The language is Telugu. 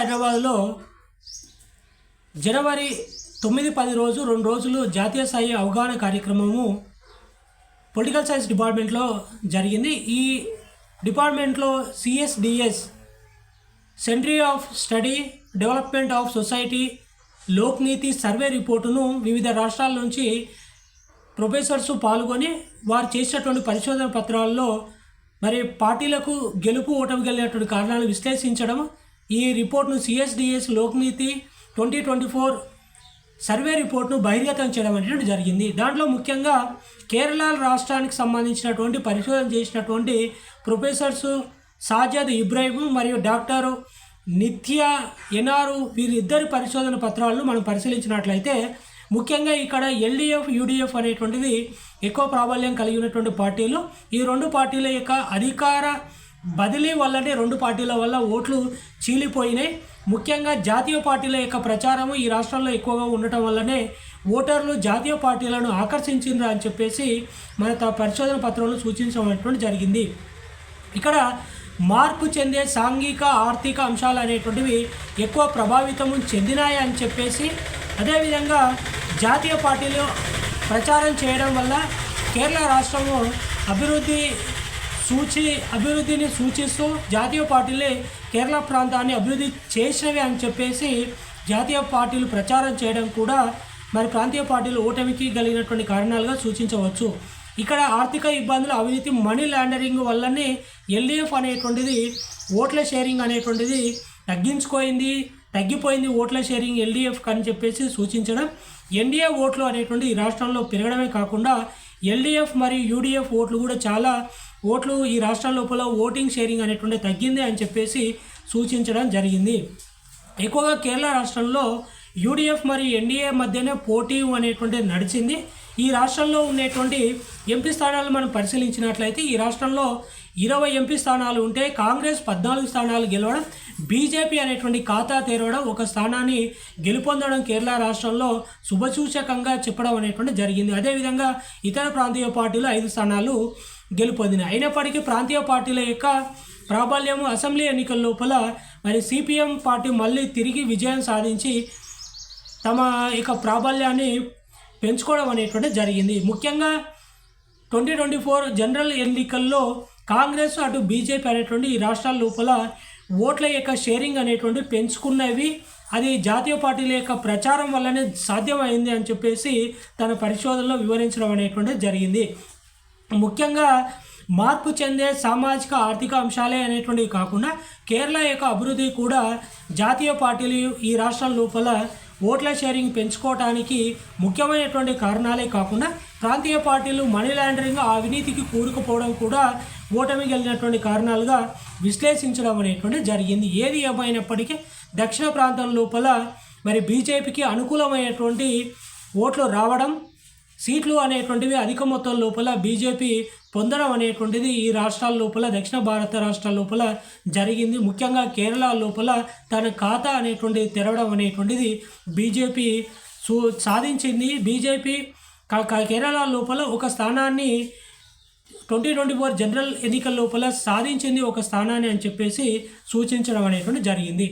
హైదరాబాద్లో జనవరి తొమ్మిది పది రోజు రెండు రోజులు జాతీయ స్థాయి అవగాహన కార్యక్రమము పొలిటికల్ సైన్స్ డిపార్ట్మెంట్లో జరిగింది. ఈ డిపార్ట్మెంట్లో CSDS centre of study development of society Lokniti survey రిపోర్టును వివిధ రాష్ట్రాల నుంచి ప్రొఫెసర్స్ పాల్గొని వారు చేసినటువంటి పరిశోధన పత్రాల్లో మరి పార్టీలకు గెలుపు ఓటమి కలిగినటువంటి కారణాలు విశ్లేషించడం ఈ రిపోర్ట్ను CSDS Lokniti twenty twenty four survey రిపోర్ట్ను బహిర్గతం చేయడం అనేది జరిగింది. దాంట్లో ముఖ్యంగా కేరళ రాష్ట్రానికి సంబంధించినటువంటి పరిశోధన చేసినటువంటి ప్రొఫెసర్స్ సాజద్ ఇబ్రాహిం మరియు డాక్టర్ నిత్య ఎనారు వీరిద్దరి పరిశోధన పత్రాలను మనం పరిశీలించినట్లయితే ముఖ్యంగా ఇక్కడ ఎల్డిఎఫ్ యూడిఎఫ్ అనేటువంటిది ఎక్కువ ప్రాబల్యం కలిగి ఉన్నటువంటి పార్టీలు. ఈ రెండు పార్టీల యొక్క అధికార బదిలీ వల్లనే రెండు పార్టీల వల్ల ఓట్లు చీలిపోయినాయి. ముఖ్యంగా జాతీయ పార్టీల యొక్క ప్రచారము ఈ రాష్ట్రంలో ఎక్కువగా ఉండటం వల్లనే ఓటర్లు జాతీయ పార్టీలను ఆకర్షించిండ్రు అని చెప్పేసి మన త పరిశోధన పత్రంలో సూచించడం జరిగింది. ఇక్కడ మార్పు చెందే సాంఘిక ఆర్థిక అంశాలు అనేటువంటివి ఎక్కువ ప్రభావితము చెందినాయి అని చెప్పేసి అదేవిధంగా జాతీయ పార్టీలు ప్రచారం చేయడం వల్ల కేరళ రాష్ట్రము అభివృద్ధి సూచి అభివృద్ధిని సూచిస్తూ జాతీయ పార్టీలే కేరళ ప్రాంతాన్ని అభివృద్ధి చేసినవి అని చెప్పేసి జాతీయ పార్టీలు ప్రచారం చేయడం కూడా మరి ప్రాంతీయ పార్టీలు ఓటమికి కలిగినటువంటి కారణాలుగా సూచించవచ్చు. ఇక్కడ ఆర్థిక ఇబ్బందులు అవినీతి మనీ లాండరింగ్ వల్లనే ఎల్డిఎఫ్ అనేటువంటిది ఓట్ల షేరింగ్ అనేటువంటిది తగ్గించుకోయింది తగ్గిపోయింది ఓట్ల షేరింగ్ ఎల్డిఎఫ్ అని చెప్పేసి సూచించడం ఎన్డీఏ ఓట్లు అనేటువంటి ఈ రాష్ట్రంలో పెరగడమే కాకుండా ఎల్డిఎఫ్ మరియు యూడిఎఫ్ ఓట్లు కూడా చాలా ఓట్లు ఈ రాష్ట్రం లోపల ఓటింగ్ షేరింగ్ అనేటువంటి తగ్గింది అని చెప్పేసి సూచించడం జరిగింది. ఎక్కువగా కేరళ రాష్ట్రంలో యూడిఎఫ్ మరియు ఎన్డీఏ మధ్యనే పోటీ అనేటువంటిది నడిచింది. ఈ రాష్ట్రంలో ఉండేటువంటి ఎంపీ స్థానాలు మనం పరిశీలించినట్లయితే ఈ రాష్ట్రంలో ఇరవై ఎంపీ స్థానాలు ఉంటే కాంగ్రెస్ పద్నాలుగు స్థానాలు గెలవడం బీజేపీ అనేటువంటి ఖాతా తెరవడం ఒక స్థానాన్ని గెలుపొందడం కేరళ రాష్ట్రంలో శుభసూచకంగా చెప్పడం అనేటువంటి జరిగింది. అదేవిధంగా ఇతర ప్రాంతీయ పార్టీలు ఐదు స్థానాలు గెలుపొందినాయి అయినప్పటికీ ప్రాంతీయ పార్టీల యొక్క ప్రాబల్యము అసెంబ్లీ ఎన్నికల లోపల మరి సిపిఎం పార్టీ మళ్ళీ తిరిగి విజయం సాధించి తమ యొక్క ప్రాబల్యాన్ని పెంచుకోవడం అనేటువంటి జరిగింది. ముఖ్యంగా ట్వంటీ ట్వంటీ ఫోర్ జనరల్ ఎన్నికల్లో కాంగ్రెస్ అటు బీజేపీ అనేటువంటి ఈ రాష్ట్రాల లోపల ఓట్ల యొక్క షేరింగ్ అనేటువంటి పెంచుకున్నవి. అది జాతీయ పార్టీల యొక్క ప్రచారం వల్లనే సాధ్యమైంది అని చెప్పేసి తన పరిశోధనలో వివరించడం అనేటువంటిది జరిగింది. ముఖ్యంగా మార్పు చెందే సామాజిక ఆర్థిక అంశాలే అనేటువంటివి కాకుండా కేరళ యొక్క అభివృద్ధి కూడా జాతీయ పార్టీలు ఈ రాష్ట్రం లోపల ఓట్ల షేరింగ్ పెంచుకోవటానికి ముఖ్యమైనటువంటి కారణాలే కాకుండా ప్రాంతీయ పార్టీలు మనీ లాండరింగ్ అవినీతికి కూరుకుపోవడం కూడా ఓటమి గెలిగినటువంటి కారణాలుగా విశ్లేషించడం అనేటువంటి జరిగింది. ఏది ఏమైనప్పటికీ దక్షిణ ప్రాంతం లోపల మరి బీజేపీకి అనుకూలమైనటువంటి ఓట్లు రావడం సీట్లు అనేటువంటివి అధిక మొత్తం లోపల బీజేపీ పొందడం అనేటువంటిది ఈ రాష్ట్రాల లోపల దక్షిణ భారత రాష్ట్రాల లోపల జరిగింది. ముఖ్యంగా కేరళ లోపల తన ఖాతా అనేటువంటిది తెరవడం అనేటువంటిది బీజేపీ సూ సాధించింది. బీజేపీ కేరళ లోపల ఒక స్థానాన్ని ట్వంటీ ట్వంటీ ఫోర్ జనరల్ ఎన్నికల లోపల సాధించింది ఒక స్థానాన్ని అని చెప్పేసి సూచించడం అనేటువంటి జరిగింది.